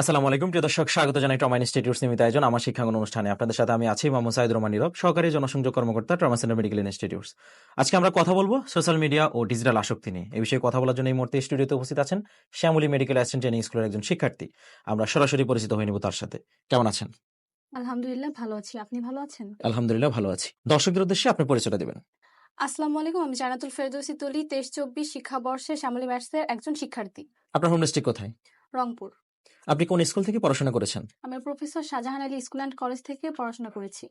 আসসালামু আলাইকুম। প্রিয় দর্শক স্বাগত জানাই ট্রমা ইনস্টিটিউট নিয়মিত আয়োজন আমার শিক্ষাঙ্গন অনুষ্ঠানে। আপনাদের সাথে আমি আছি মোহাম্মদ সাইদ রহমান নীরব সহকারী জনসংযোগ কর্মকর্তা ট্রমা সেন্টার মেডিকেল ইনস্টিটিউটস আজকে আমরা কথা বলব সোশ্যাল মিডিয়া ও ডিজিটাল আসক্তি নিয়ে। এই বিষয়ে কথা বলার জন্য এই মুহূর্তে স্টুডিওতে উপস্থিত আছেন শ্যামলী মেডিকেল অ্যাসিস্ট্যান্ট ট্রেনিং স্কুলের একজন শিক্ষার্থী। আমরা সরাসরি পরিচিত হয়ে নিব তার সাথে। কেমন আছেন? আলহামদুলিল্লাহ ভালো আছি। আপনি ভালো আছেন? আলহামদুলিল্লাহ ভালো আছি। দর্শকদের উদ্দেশ্যে আপনি পরিচয়টা দেবেন। আসসালামু আলাইকুম আমি জানাতুল ফেরদৌসি তুলি তেইশ চব্বিশ শিক্ষাবর্ষে শ্যামলী ম্যাথসের একজন শিক্ষার্থী। আপনার হোম ডিস্ট্রিক্ট কোথায়? রংপুর। আপনি কোন স্কুল থেকে পড়াশোনা করেছেন? আমি professor Shahjahan Ali school and college থেকে পড়াশোনা করেছি।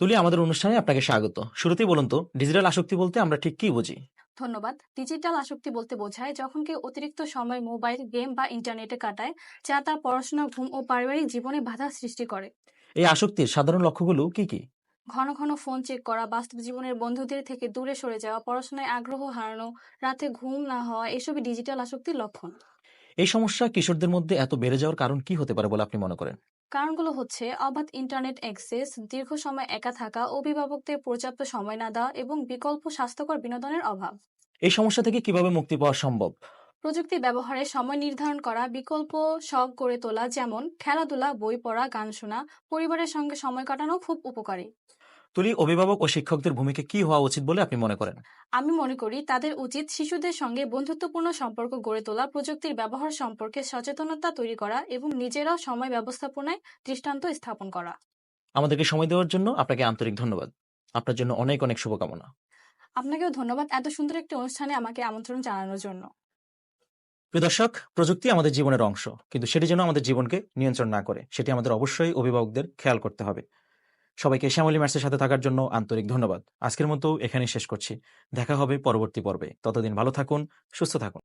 তুলি আমাদের অনুষ্ঠানে আপনাকে স্বাগত। শুরুতেই বলুন তো ডিজিটাল আসক্তি বলতে আমরা ঠিক কি বুঝি? ধন্যবাদ। ডিজিটাল আসক্তি বলতে বোঝায় যখন কেউ অতিরিক্ত সময় মোবাইল গেম বা ইন্টারনেটে কাটায় যা তার পড়াশোনা ঘুম ও পারিবারিক জীবনে বাধা সৃষ্টি করে। এই আসক্তির সাধারণ লক্ষ্যগুলো কি কি? ঘন ঘন ফোন চেক করা বাস্তব জীবনের বন্ধুদের থেকে দূরে সরে যাওয়া পড়াশোনায় আগ্রহ হারানো রাতে ঘুম না হওয়া এসবই ডিজিটাল আসক্তির লক্ষণ। এই সমস্যা কিশোরদের মধ্যে এত বেড়ে যাওয়ার কারণ কি হতে পারে বলে আপনি মনে করেন? কারণগুলো হচ্ছে অবাধ ইন্টারনেট অ্যাক্সেস দীর্ঘ সময় একা থাকা অভিভাবকদের পর্যাপ্ত সময় না দেওয়া এবং বিকল্প স্বাস্থ্যকর বিনোদনের অভাব। এই সমস্যা থেকে কীভাবে মুক্তি পাওয়া সম্ভব? প্রযুক্তি ব্যবহারে সময় নির্ধারণ করা বিকল্প শখ গড়ে তোলা যেমন খেলাধুলা বই পড়া গান শোনা পরিবারের সঙ্গে সময় কাটানো খুব উপকারী। তুলি অভিভাবক ও শিক্ষকদের ভূমিকা কি হওয়া উচিত বলে আপনি মনে করেন? আমি মনে করি তাদের উচিত শিশুদের সঙ্গে বন্ধুত্বপূর্ণ সম্পর্ক গড়ে তোলা প্রযুক্তির ব্যবহার সম্পর্কে সচেতনতা তৈরি করা এবং নিজেরাও সময় ব্যবস্থাপনায় দৃষ্টান্ত স্থাপন করা। আমাদেরকে সময় দেওয়ার জন্য আপনাকে আন্তরিক ধন্যবাদ। আপনার জন্য অনেক অনেক শুভকামনা। আপনাকেও ধন্যবাদ এত সুন্দর একটি অনুষ্ঠানে আমাকে আমন্ত্রণ জানানোর জন্য। প্রিয় দর্শক প্রযুক্তি আমাদের জীবনের অংশ কিন্তু সেটি যেন আমাদের জীবনকে নিয়ন্ত্রণ না করে সেটি আমাদের অবশ্যই অভিভাবকদের খেয়াল করতে হবে। সবাইকে শ্যামলী ম্যাটসের সাথে থাকার জন্য আন্তরিক ধন্যবাদ। আজকের মতো এখানেই শেষ করছি। দেখা হবে পরবর্তী পর্বে। ততদিন ভালো থাকুন, সুস্থ থাকুন।